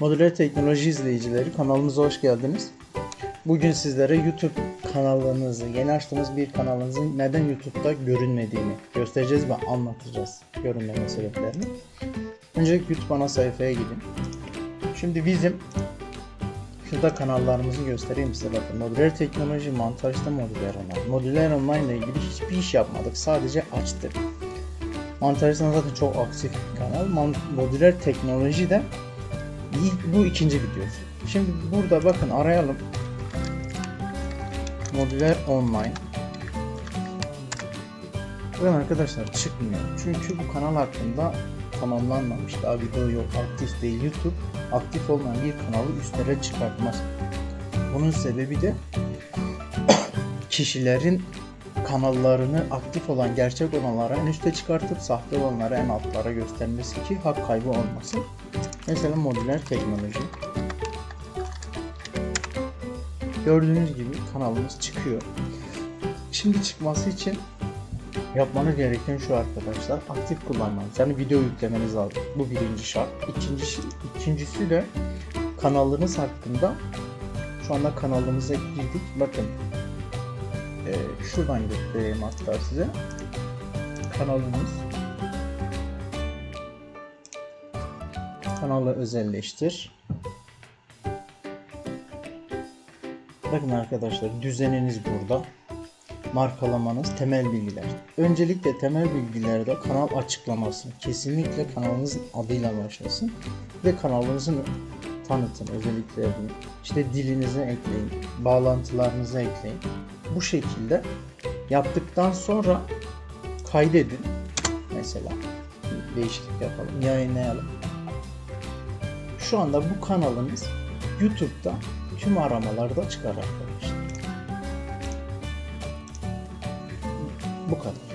Modüler teknoloji izleyicileri kanalımıza hoş geldiniz. Bugün sizlere YouTube kanalınızı, yeni açtığınız bir kanalınızın neden YouTube'da görünmediğini göstereceğiz ve anlatacağız görünmeme sebeplerini. Öncelikle YouTube ana sayfaya gidin. Şimdi bizim şurada kanallarımızı göstereyim size bakın. Modüler teknoloji, montajda modüler online. Modüler online ile ilgili hiçbir iş yapmadık. Sadece açtık. Montajda zaten çok aktif bir kanal. Modüler teknoloji de bu ikinci videosu. Şimdi burada bakın arayalım. Modüler online. Bakın arkadaşlar çıkmıyor. Çünkü bu kanal hakkında tamamlanmamış. Daha video yok. Aktif değil. YouTube aktif olmayan bir kanalı üstlere çıkartmaz. Bunun sebebi de kişilerin kanallarını aktif olan, gerçek olanlara en üste çıkartıp sahte olanları en altlara göstermesi ki hak kaybı olmasın. Mesela modüler teknoloji. Gördüğünüz gibi kanalımız çıkıyor. Şimdi çıkması için yapmanız gereken şu arkadaşlar. Aktif kullanmanız. Yani video yüklemeniz lazım. Bu birinci şart. İkincisi, ikincisi de kanalınız hakkında şu anda kanalımıza girdik. Bakın ee, şuradan göstereyim hatta size. Kanalımız Kanalı özelleştir. Bakın arkadaşlar düzeniniz burada. Markalamanız, temel bilgiler. Öncelikle temel bilgilerde kanal açıklaması. Kesinlikle kanalınızın adıyla başlasın. Ve kanalınızın tanıtın özelliklerini. İşte dilinizi ekleyin. Bağlantılarınızı ekleyin. Bu şekilde yaptıktan sonra kaydedin. Mesela değişiklik yapalım. Yayınlayalım. Şu anda bu kanalımız YouTube'da tüm aramalarda çıkar arkadaşlar. Bu kadar.